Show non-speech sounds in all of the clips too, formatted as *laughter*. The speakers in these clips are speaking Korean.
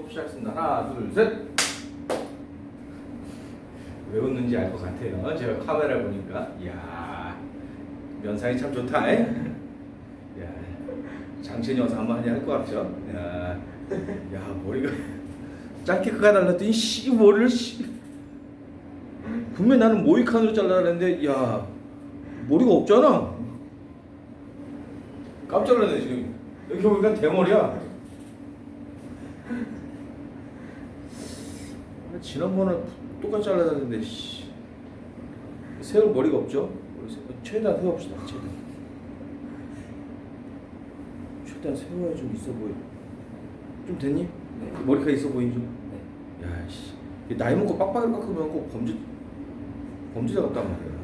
수업 시작했습니다. 하나, 둘, 셋. 왜 웃는지 알 것 같아요. 제가 카메라 보니까. 이야, 면상이 참 좋다. 에? 야, 장첸이 와서 한번 하냐 할 것 같죠? 야, 야 머리가 짧게 크가 달랐더니 씨 머리를 씨. 분명 히 나는 모이칸으로 잘라는데 야 머리가 없잖아. 깜짝 놀랐네 지금. 여기 보니까 대머리야. 아, 지난번에 똑같이 잘라놨는데 씨. 세울 머리가 없죠? 최대한 세웁시다. 최대한. 최대한 세워야 좀 있어 보여. 좀 됐니? 네. 머리카락 있어 보이니 좀. 네. 야 씨. 이 나이 먹고 빡빡이 깎으면 꼭 범죄 범죄자 같단 말이야.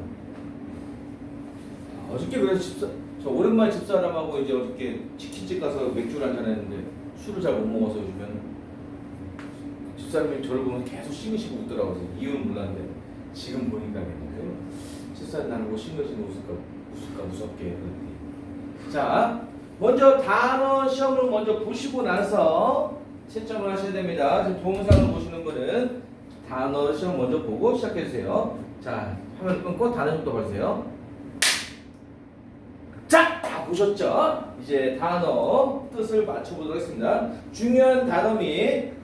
아, 어저께 그래서 집사 저 오랜만에 집사람하고 이제 어저께 치킨집 가서 맥주를 한잔 했는데 술을 잘 못 먹어서 요즘엔 집사람이 저를 보면 계속 싱긋싱긋 웃더라고요. 이유는 몰랐는데 지금 보니까 그랬는데 집사람 나는 뭐 싱긋싱긋 웃을까 웃을까 무섭게 그랬더니 자 먼저 단어 시험을 먼저 보시고 나서 채점을 하셔야 됩니다. 동영상을 보시는 거는 단어 시험 먼저 보고 시작해 주세요. 자 화면 끊고 단어 좀더 봐주세요. 자, 다 보셨죠? 이제 단어 뜻을 맞춰보도록 하겠습니다. 중요한 단어 및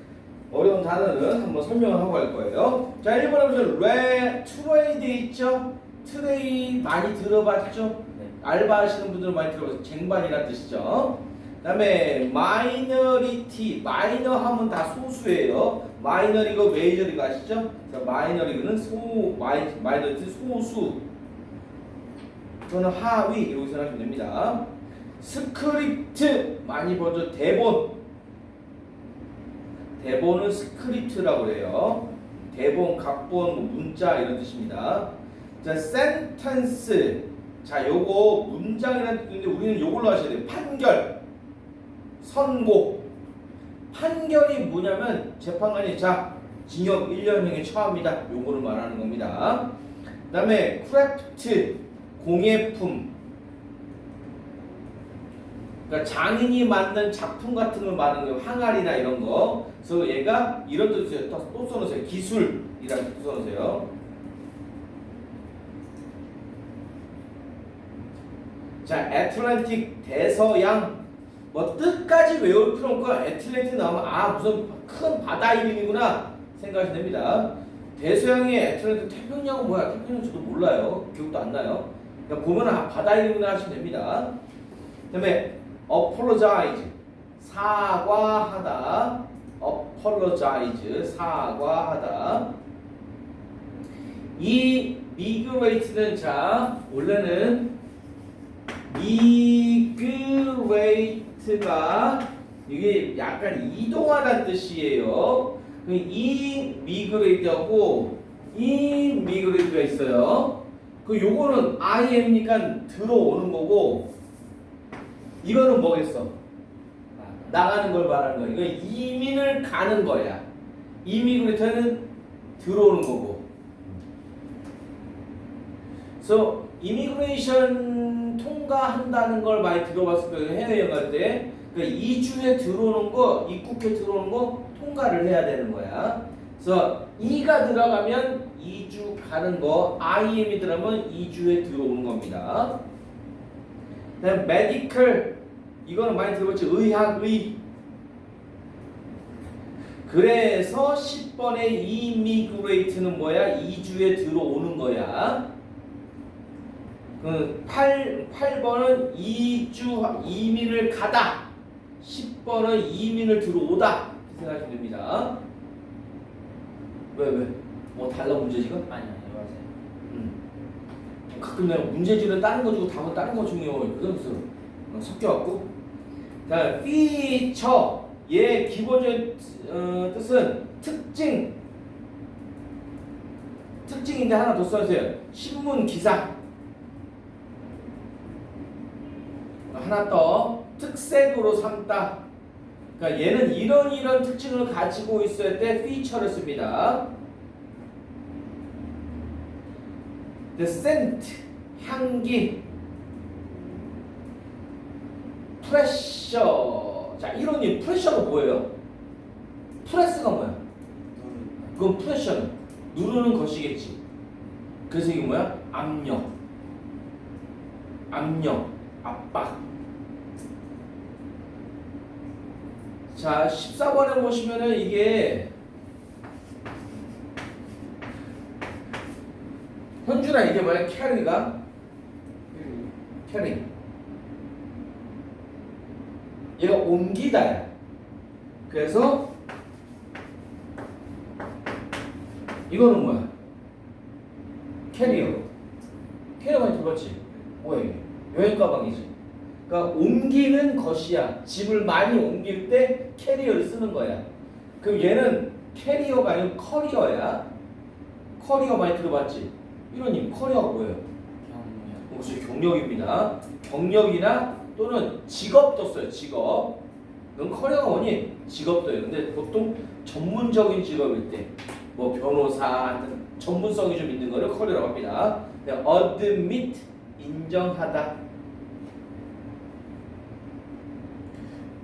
어려운 단어는 한번 설명을 하고 갈 거예요. 자, 1번에 보시면 레, 트레이드 있죠? 트레이 많이 들어봤죠? 네. 알바 하시는 분들은 많이 들어봤어요. 쟁반이라는 뜻이죠. 그 다음에 마이너리티, 마이너 하면 다 소수예요. 마이너리그, 메이저리그 아시죠? 자, 마이너리그는 소, 마이, 마이너리티 소수. 또는 하위 이렇게 생각하시면 됩니다. 스크립트 많이 보죠 대본 대본은 스크립트라고 그래요. 대본, 각본, 뭐 문자 이런 뜻입니다. 자, 센텐스. 자, 요거 문장이라는 뜻인데 우리는 요걸로 하셔야 돼요. 판결, 선고. 판결이 뭐냐면 재판관이 자 징역 1년형에 처합니다. 요거를 말하는 겁니다. 그 다음에 크래프트 공예품. 그러니까 장인이 만든 작품 같은 걸 말하는 거예요. 항아리나 이런 거. 그래서 얘가 이런 뜻이에요. 또, 또 써놓으세요. 기술이라는 뜻 써놓으세요. 자, 애틀랜틱 대서양. 뭐 뜻까지 외울 필요 없고 애틀랜틱 나오면 아 무슨 큰 바다 이름이구나 생각하시면 됩니다. 대서양의 애틀랜틱 태평양은 뭐야? 태평양 저도 몰라요. 기억도 안 나요. 그냥 보면 아 바다 이름이구나 하시면 됩니다. 그다음에 apologize 사과하다 apologize 사과하다 이 migrate는 자 원래는 migrate가 이게 약간 이동하다는 뜻이에요. 그이 migrate하고 이 migrate가 있어요. 그 요거는 IM니까 들어오는 거고 이거는 뭐겠어? 나가는 걸 말하는 거야. 이거 이민을 가는 거야. 이미그레이터는 들어오는 거고. 그래서 이미그레이션 통과한다는 걸 많이 들어봤을 거예요. 해외여행 갈 때. 그러니까 이주에 들어오는 거, 입국해 들어오는 거 통과를 해야 되는 거야. 그래서 이가 들어가면 이주 가는 거, IM이 들어가면 이주에 들어오는 겁니다. 그다음 medical 이거는 많이 들어봤지 의학 의 그래서 10번의 immigrate는 뭐야? 이주에 들어오는 거야. 그 8, 8번은 이주 이민을 가다. 10번은 이민을 들어오다. 이렇게 생각하시면 됩니다. 왜 왜? 뭐 달라 문제 지금? 아니요, 여하세요. 음. 가끔 내가 문제지는 다른 거 주고 답은 다른 거 중요해요. 그래서 어, 섞여갖고. 자, 피처. 얘 기본적인 어, 뜻은 특징. 특징인데 하나 더 써주세요. 신문 기사. 하나 더 특색으로 삼다. 그러니까 얘는 이런 이런 특징을 가지고 있을 때 피처를 씁니다. the scent 향기 프레셔 자 이론이 프레셔가 뭐예요? 프레스가 뭐야? 그건 프레셔는 누르는 것이겠지. 그래서 이게 뭐야? 압력. 압력, 압박. 자, 14번에 보시면은 이게 현준아 이게 뭐야? 캐리가 캐리. 얘가 옮기다야. 그래서 이거는 뭐야? 캐리어. 캐리어 많이 들어봤지? 뭐야 이게? 여행 가방이지. 그러니까 옮기는 것이야. 집을 많이 옮길 때 캐리어를 쓰는 거야. 그럼 얘는 캐리어가 아니고 커리어야. 커리어 많이 들어봤지? 이런님 커리어가 뭐예요? 혹시 경력입니다. 경력이나 또는 직업도 써요. 직업. 그럼 커리어가 뭐니? 직업도 해요. 근데 보통 전문적인 직업일 때, 뭐 변호사 전문성이 좀 있는 거를 커리어라고 합니다. admit 인정하다.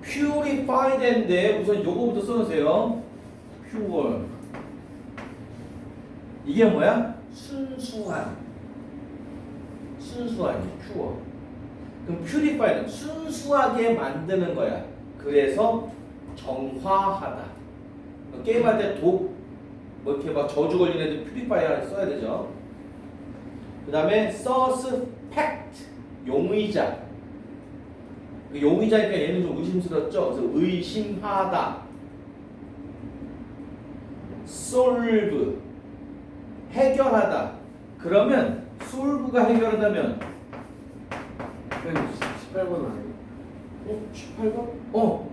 purified인데 우선 요거부터 써놓으세요. pure. 이게 뭐야? 순수한. 순수한, pure. 그럼 purify는 순수하게 만드는 거야. 그래서 정화하다. 게임할 때 독, 뭐 이렇게 막 저주 걸린 애들 purify 써야 되죠. 그 다음에 suspect, 용의자. 그 용의자니까 얘는 좀 의심스럽죠. 그래서 의심하다. solve, 해결하다. 그러면 solve가 해결한다면 18번 아니에요? 어? 18번? 어.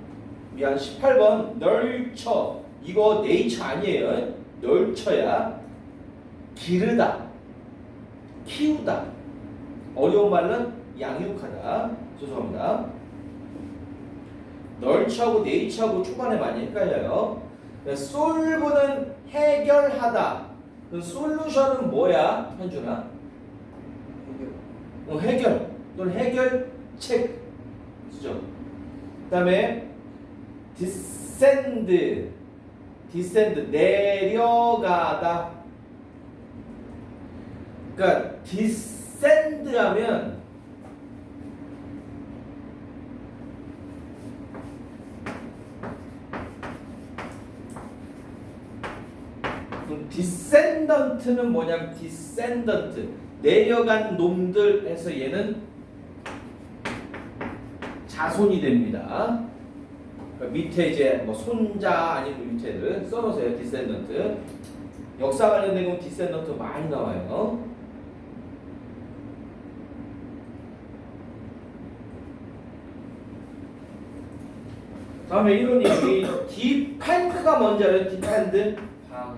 미안 18번. 널처 이거 네이처 아니에요? 널처야 기르다 키우다. 어려운 말은 양육하다. 죄송합니다. 널처하고 네이처하고 초반에 많이 헷갈려요. 솔브는 해결하다. 그 솔루션은 뭐야 현준아? 어, 해결 또는 해결책 쓰죠. 그다음에 descend, descend 내려가다. 그러니까 그럼 descendant는 뭐냐면 descendant 내려간 놈들에서 얘는 자손이 됩니다. 그러니까 밑에 이제 뭐 손자 아니면 밑에를 써놓으세요. 디센던트. 역사 관련된 건 디센던트 많이 나와요. 다음에 이런 얘기 디펜드가 뭔지 알아요? 디펜드? 방어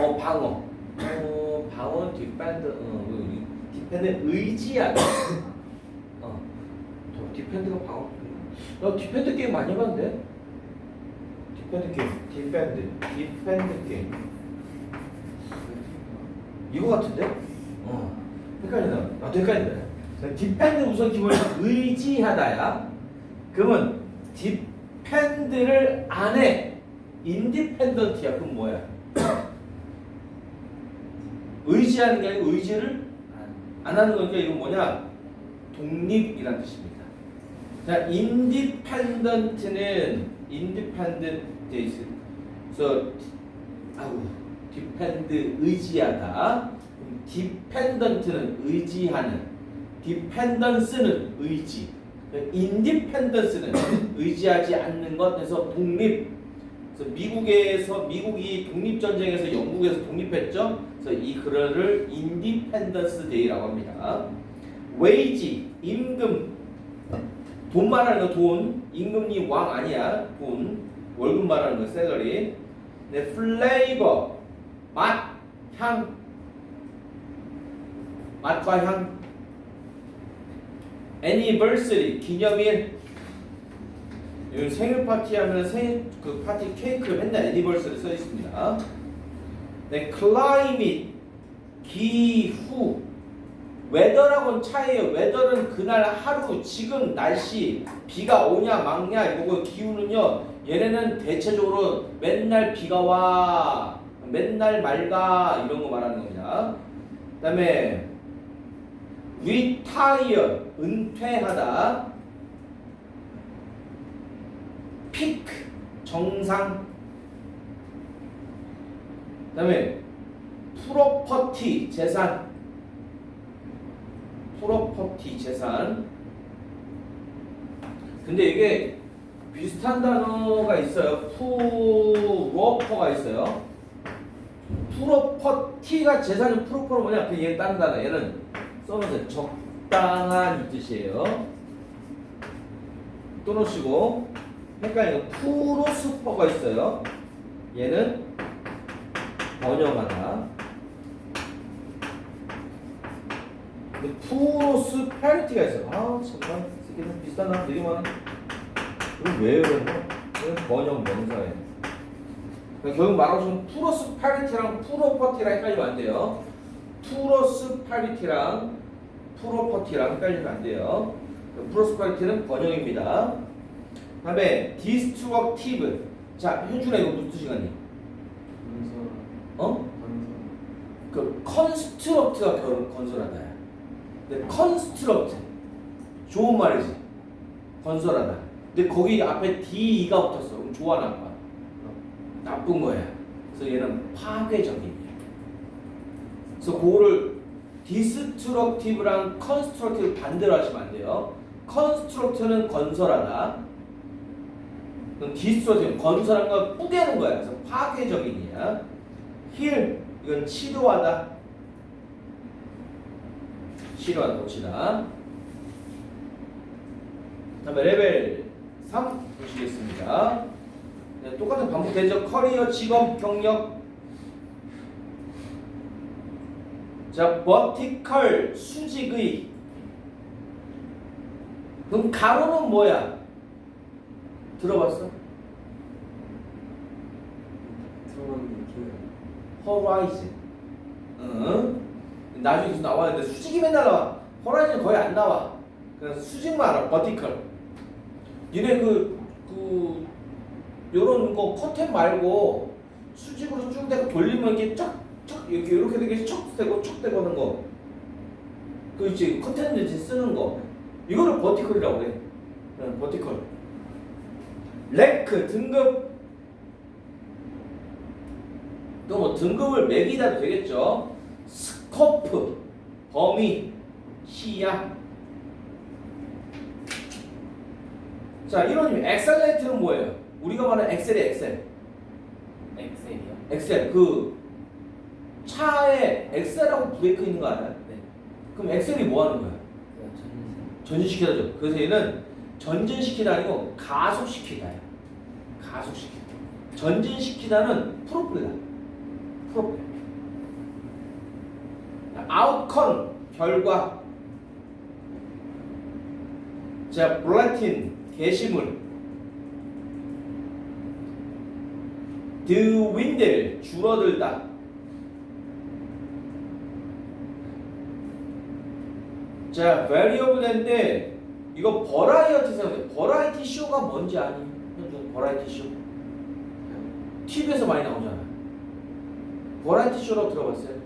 어 방어. 어 방어 디펜드. 어 그, 디펜드 의지하다. 디펜드가 방어. 나 디펜드 게임 많이 해봤는데. 디펜드 게임. 디펜드. 디펜드 게임. 이거 같은데? 어. 헷갈리나? 나도 헷갈린다. 자, 디펜드 우선 기본이 의지하다야. 그러면 디펜드를 안 해. 인디펜던트야. 그럼 뭐야? *coughs* 의지하는 게 아니고 의지를 안 하는 거니까 이건 뭐냐? 독립이란 뜻입니다. 자, 인디펜던트는 인디펜던트 그래서 아우 디펜드 의지하다. 디펜던트는 의지하는 디펜던스는 의지. 인디펜던스는 의지하지 않는 것에서 독립. 그래서 미국에서 미국이 독립 전쟁에서 영국에서 독립했죠. 그래서 이 그거를 인디펜던스 데이라고 합니다. 웨이지 임금 돈 말하는 거 돈. 임금이 왕 아니야. 돈. 월급 말하는 거 셀러리. 네, 플레이버. 맛, 향. 맛과 향. 애니버서리 기념일. 요 생일 파티 하면 생일 그 파티 케이크 맨날 애니버서리 써 있습니다. 네, 클라이밋 기후 웨더라고는 차이에요. 웨더는 그날 하루 지금 날씨 비가 오냐 막냐 이거 기후는요 얘네는 대체적으로 맨날 비가 와, 맨날 맑아 이런 거 말하는 겁니다. 그다음에 retire 은퇴하다, peak 정상, 그다음에 프로퍼티 재산, 프로퍼티 재산. 근데 이게 비슷한 단어가 있어요. 프로퍼가 있어요. 프로퍼티가 재산이 프로퍼는 뭐냐? 그 얘는 다른 단어. 얘는 써놓으세요. 적당한 이 뜻이에요. 또 놓으시고 헷갈리는 프로스퍼가 있어요. 얘는 번영하다. 근데 프로스 페리티가 있어요. 아 정말 새끼는 비슷한 단어 되게 많아. 그럼 왜 이런 거? 이건 번역 명사예요. 그러니까 결국 말하자면 프로스파리티랑 프로퍼티랑 헷갈리면 안 돼요. 프로스파리티랑 프로퍼티랑 헷갈리면 안 돼요. 프로스파리티는 번역입니다. 다음에 디스트럭티브. 자, 현준아 이거 무슨? 건설 어? 건설 그 컨스트럭트가 결 건설하다. 근데 컨스트럭트 좋은 말이지. 건설하다. 근데 거기 앞에 D가 붙었어. 그럼 좋아 나빠? 나쁜 거야. 그래서 얘는 파괴적이야. 그래서 그거를 디스트럭티브랑 컨스트럭티브 반대로 하시면 안 돼요. 컨스트럭트는 건설하다. 디스트럭티브 건설한 걸 뿌개는 거야. 그래서 파괴적인이야. 힐 이건 치료하다. 치료하다 고치다. 다음에 레벨 3 보시겠습니다. 네, 똑같은 반복되죠. 커리어, 직업, 경력. 자, 버티컬, 수직의. 그럼 가로는 뭐야? 들어봤어? 들어봤는데 기억이 호라이즌. 응. 나중에 좀 나와야 돼. 수직이 맨날 나와. 호라이즌 거의 안 나와. 그래서 수직만 알아. 버티컬. 얘네 그, 그, 요런 거 커튼 말고 수직으로 쭉 되고 돌리면 이렇게 쫙, 쫙, 이렇게, 이렇게 되게 척 되고 척 되고 하는 거. 그 있지. 커튼 이제 쓰는 거. 이거를 버티컬이라고 그래. 응, 버티컬. 랭크, 등급. 또뭐 등급을 매기다도 되겠죠. 스코프, 범위, 시야. 자, 이론님 엑셀레이트는 뭐예요? 우리가 말하는 엑셀이 엑셀. 엑셀이요? 엑셀 그 차에 엑셀하고 브레이크 있는 거 알아요? 네. 그럼 엑셀이 뭐 하는 거야? 전진시키다죠. 그래서 얘는 전진시키다 아니고 가속시키다야. 가속시키다. 전진시키다는 프로펠러. 프로펠러. 아웃컴 결과. 자, 블라틴 게시물. 드윈들 줄어들다. 자, variable인데 이거 버라이어티 생각해. 버라이티 쇼가 뭔지 아니? 버라이티 쇼. TV에서 많이 나오잖아. 버라이티 쇼라고 들어봤어요?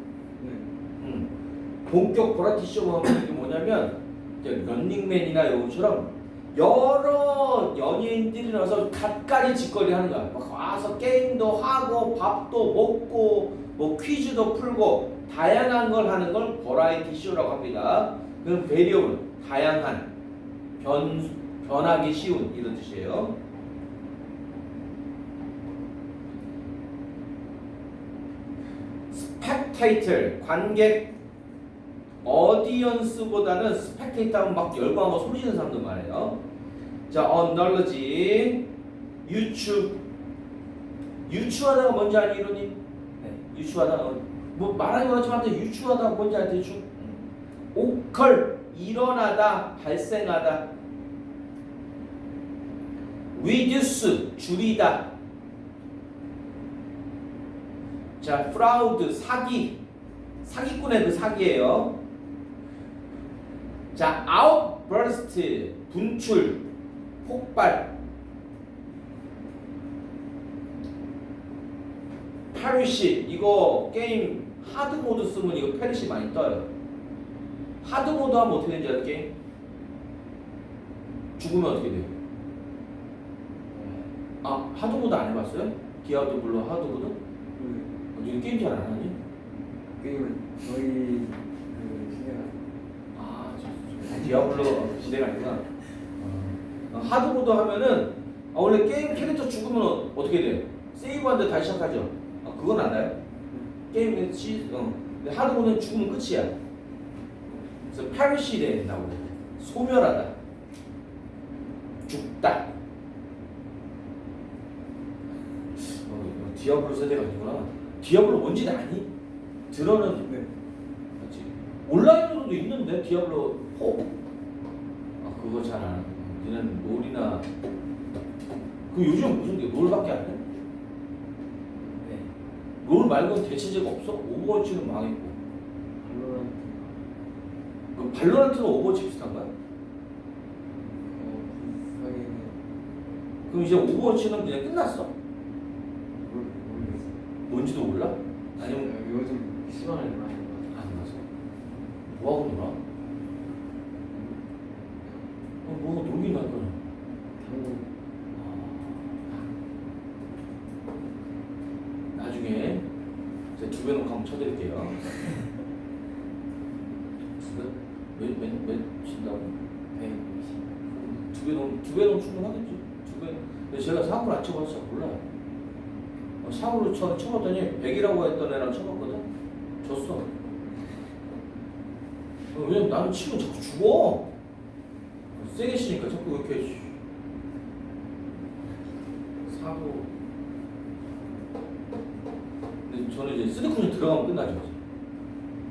본격 쇼가 이게 뭐냐면 이제 런닝맨이나 요처럼 여러 연예인들이 나와서 갓가리 짓거리 하는 거야. 막 와서 게임도 하고 밥도 먹고 뭐 퀴즈도 풀고 다양한 걸 하는 걸 버라이티 쇼라고 합니다. 그럼 베리어블 다양한 변 변하기 쉬운 이런 뜻이에요. 스펙테이터 관객 어디언스보다는 스펙테이터 하면 막 열광하고 소리 지르는 사람들 말이에요. 자, 언널러지. 유추. 유추하다가 뭔지 아니 이러니? 네. 유추하다 뭐 말하기 어렵지만 유추하다 뭔지 알지 대충 오컬. 일어나다 발생하다. reduce 줄이다. 자 프라우드. 사기. 사기꾼의 그 사기예요 자, outburst 분출 폭발 페르시 이거 게임 하드 모드 쓰면 이거 페르시 많이 떠요. 하드 모드 하면 어떻게 되는지 알아 게임? 죽으면 어떻게 돼요? 아 하드 모드 안 해봤어요? 기아도 물론 하드 모드? 응. 어, 너 게임 잘 안 하니? 게임은 거의 디아블로 시대가 아니구나. 어, 하드 모드 하면은 아, 원래 게임 캐릭터 죽으면 어떻게 돼? 세이브하는데 다시 시작하죠. 아, 그건 알아요? 게임은 시, 어. 근데 하드 모드는 죽으면 끝이야. 그래서 된다고 그래. 소멸하다. 죽다. 어, 디아블로 세대가 아니구나. 디아블로 뭔지 아니? 들어는 네. 맞지? 온라인 으로도 있는데 디아블로 4. 아 그거 잘 안. 니는 롤이나 그 요즘 무슨 게 롤밖에 안 해? 네. 롤 말고는 대체제가 없어? 오버워치는 망했고. 발로란트 그 발로란트는 오버워치 비슷한가요? 어 비슷하게는 그럼 이제 오버워치는 그냥 끝났어? 모르 모르겠어요. 뭔지도 몰라? 아니면 어, 요즘 시간을 많이? 뭐 하고 놀아? 어, 뭐 놀긴 할 거야. 당구 나중에 제가 두 배는 감 쳐드릴게요. *laughs* 두 배? 몇, 몇, 몇 친다고? 120. 두배 넘, 두배 넘 충분하겠지. 두 배. 근데 제가 사고를 안 쳐봐서 잘 몰라요. 어, 사고를 쳐, 쳐봤더니 100이라고 했던 애랑 쳐봤거든? 졌어. 어, 왜냐면 나는 치면 자꾸 죽어. 세게 치니까 자꾸 이렇게 씨. 사고. 근데 저는 이제 쓰리쿠션 들어가면 끝나죠.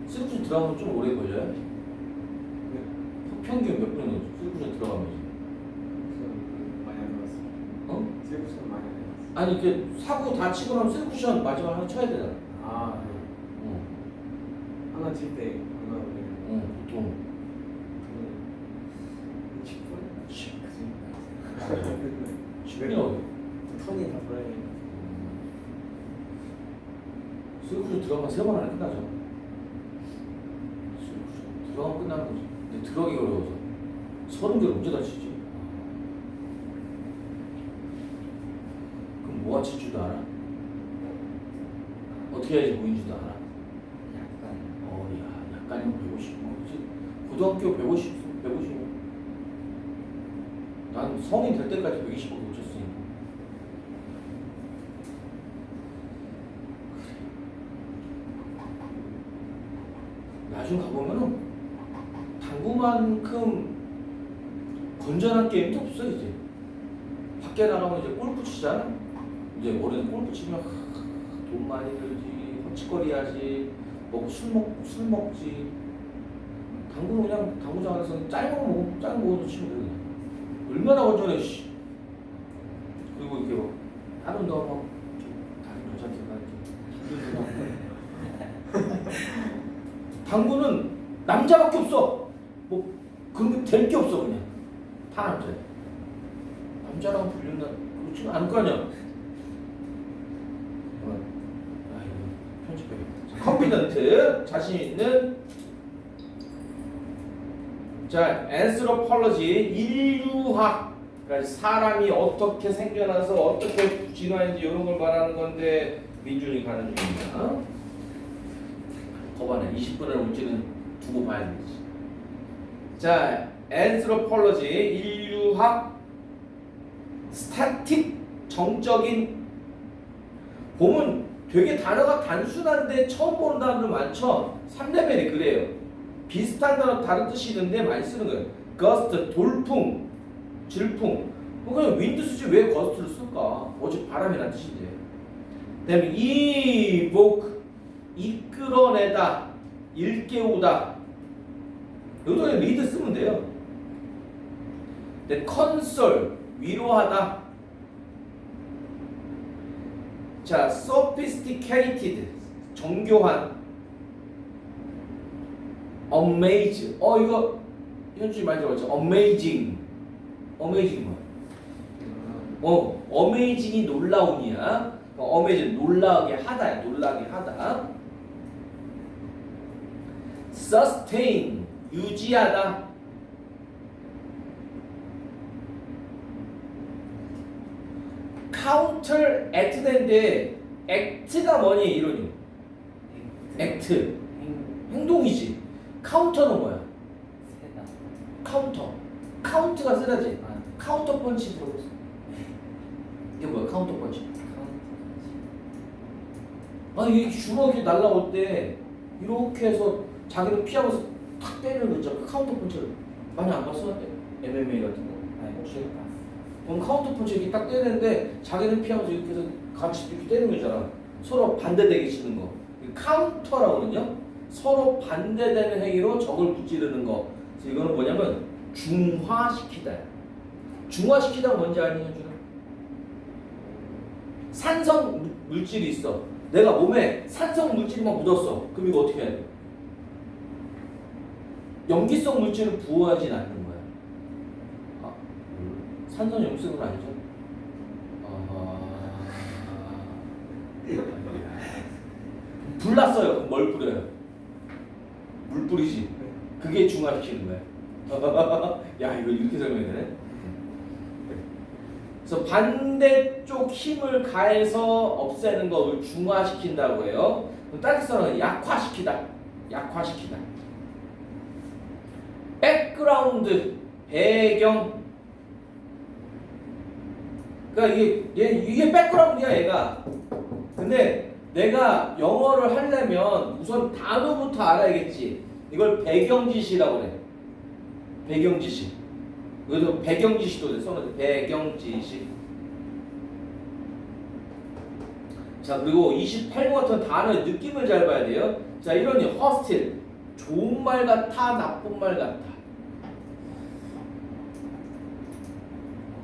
쓰리쿠션 들어가면 좀 오래 걸려요. 네. 평균 몇 분이나 쓰리쿠션 들어가면. 시간 많이 안 해봤어요. 어? 세부 시간 많이 안 해봤어요. 아니 이렇게 사고 다 치고 나면 쓰리쿠션 마지막 하나 쳐야 되잖아. 아 네. 어, 하나 칠때 어 보통 10분? 10분이 어디? 턴이 다 돌아야 쓰리쿠션 들어가면 세번 안에 끝나죠. 쓰리쿠션 들어가면 끝나는 거지. 근데 들어가기 어려워서 서른 개를 언제 다 치지? 그럼 뭐가 칠 줄도 알아? 어떻게 해야지 보인 줄도 알아? 약간. 어, 야, 약간이면 150. 뭐, 그치? 고등학교 150, 150. 난 성인 될 때까지 120을 못 쳤으니까. 나중 가보면은 당구만큼 건전한 게임도 없어 이제. 밖에 나가면 이제 골프 치잖아. 이제 어른 골프 치면 하, 돈 많이 들지, 헛짓거리 하지, 먹고 술 먹, 술 먹지. 당구 그냥 당구장 안에서 짧은 거 먹고 짧은 거 먹어도 치면 돼 그냥. 얼마나 건전해 씨. 그리고 이렇게 막 다른 운동을 막 이렇게 다른 막 이렇게 *laughs* 당구는 남자밖에 없어. 뭐 그런 게 될 게 없어 그냥 다 남자. 남자라고 불린다. 그렇지 않을 거 아니야. 어. 아 이거 컨피던트 자신 있는 자 앤스로폴러지 인류학 그러니까 사람이 어떻게 생겨나서 어떻게 진화했는지 이런 걸 말하는 건데 민준이 가는 중입니다. 거반에 20분을 올지는 두고 봐야 되지. 자, 앤스로폴러지 인류학 스타틱 정적인 보면 되게 단어가 단순한데 처음 보는 단어들 많죠. 3레벨이 그래요. 비슷한 단어 다른 뜻이 있는데 많이 쓰는 거예요. 거스트, 돌풍, 질풍. 뭐 그냥 윈드 쓰지 왜 거스트를 쓸까? 어제 바람이란 뜻인데. 그다음에 이복 이끌어내다, 일깨우다. 그냥 리드 쓰면 돼요. 네, 컨솔 위로하다. 자, sophisticated 정교한. amaze. 어 이거 현준이 많이 들어봤죠? amazing. amazing 뭐? 어, amazing이 놀라운이야. 어메이징 놀라게 하다야 놀라게 하다 sustain 유지하다 act 되는데 act가 뭐니? 이론이 act. 행 행동이지. 카운터는 뭐야? 카운터. 카운트가 쓰라지. 아 카운터 펀치 들어봤어 이게 뭐야? 카운터 펀치. 카운터 아니 이 주먹이 날라올 때 이렇게 해서 자기를 피하면서 탁 때리는 거 있잖아 그 카운터 펀치를. 많이 안 봤어? MMA 같은 거? 아니 혹시? 그럼 카운터 펀치 이렇게 딱 때리는데 자기는 피하면서 이렇게 해서 같이 이렇게 때리는 거잖아. 서로 반대되게 치는 거. 이거 카운터라고 그러거든요? 서로 반대되는 행위로 적을 무찌르는 거. 그래서 이거는 뭐냐면 중화시키다. 중화시키다 뭔지 아니 현준아? 산성 물- 물질이 있어. 내가 몸에 산성 물질만 묻었어. 그럼 이거 어떻게 해야 돼? 염기성 물질을 거야 아, 염색은 아니죠? 아하. 불 났어요. 뭘 뿌려요? 물 뿌리지. 그게 중화시키는 거야. *laughs* 야 이거 이렇게 설명해야 되네. 그래서 반대쪽 힘을 가해서 없애는 것을 중화시킨다고 해요. 따뜻한 약화시키다. 약화시키다. 백그라운드 배경 그러니까 이게 얘 이게 백그라운드야 얘가. 근데 내가 영어를 하려면 우선 단어부터 알아야겠지. 이걸 배경지시라고 그래. 배경지시. 그래도 배경지시도 돼. 써놓은 배경지시. 자 그리고 28번 같은 단어의 느낌을 잘 봐야 돼요. 자 이러니 허스틸 좋은 말 같아 나쁜 말 같아.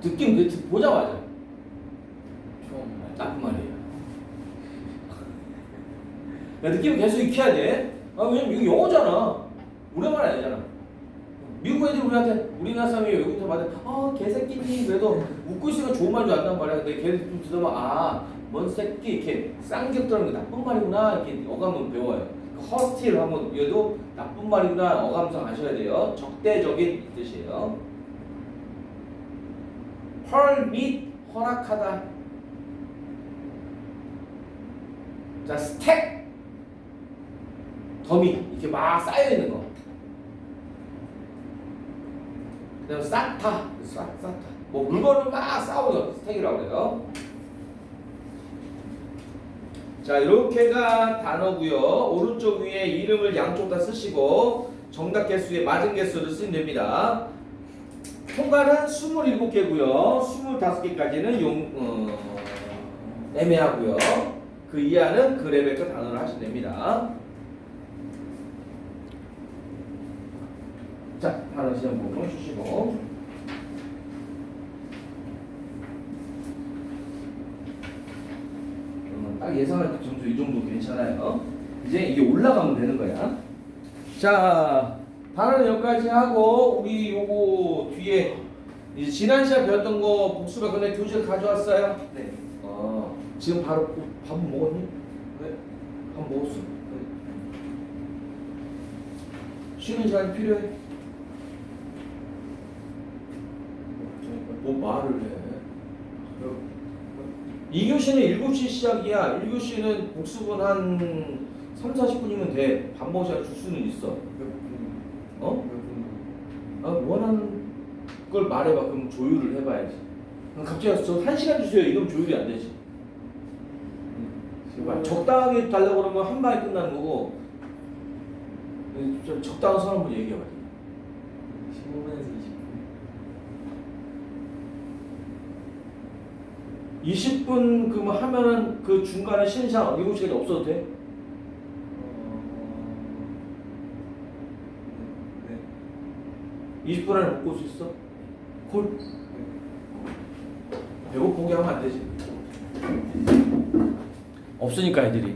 느낌 그 듣- 보자마자 말 나쁜 말이에요. 야, 느낌 계속 익혀야 돼. 아, 왜냐면 이거 영어잖아. 우리말 아니잖아. 미국 애들이 우리한테 우리나라 사람이 외국인들 말해 아 개새끼니 그래도 웃고 있으니까 좋은 줄 안단 말이야. 근데 걔들 좀 들으면 아뭔 새끼 이렇게 쌍욕 들는 게 나쁜 말이구나 이렇게 어감은 배워요. 그 허스틸 하면 얘도 나쁜 말이구나 어감상 아셔야 돼요. 적대적인 뜻이에요. 펄 및 허락하다. 자 스택 더미 이렇게 막 쌓여 있는 거. 그다음 쌓다 쌓 쌓다 뭐 물건을 막거 스택이라고 그래요. 자 이렇게가 단어고요. 오른쪽 위에 이름을 양쪽 다 쓰시고 정답 개수에 맞은 개수를 쓰면 됩니다. 통과는 27개고요. 25개까지는 용 어, 애매하고요. 그 이하는 그 레벨 거 단어를 하시면 됩니다. 자, 단어 시험 부분 주시고. 딱 예상할 때 점수 이 정도 괜찮아요. 이제 이게 올라가면 되는 거야. 자, 단어는 여기까지 하고 우리 요거 뒤에 이제 지난 시간 배웠던 거 복수가 근데 교실 가져왔어요. 네. 어, 지금 바로 밥 먹었니? 네. 밥 먹었어. 쉬는 시간이 필요해. 뭐 말을 해. 2교시는 7시 시작이야. 1교시는 복습은 한 3, 40분이면 돼. 밥 시간 줄 수는 있어. 어? 아, 원하는 걸 말해봐. 그럼 조율을 해봐야지. 갑자기 와서 저 1시간 주세요. 이러면 조율이 안 되지. 제발 적당하게 달라고 그러면 한 방에 끝나는 거고 좀 적당한 선 한번 얘기해봐. 15분에서 20분. 20분 그뭐 하면은 그 중간에 쉬는 시간 7시간이 없어도 돼? 어... 네. 20분 안에 먹고 올 수 있어? 콜? 배고프게 하면 안 되지. 없으니까 애들이.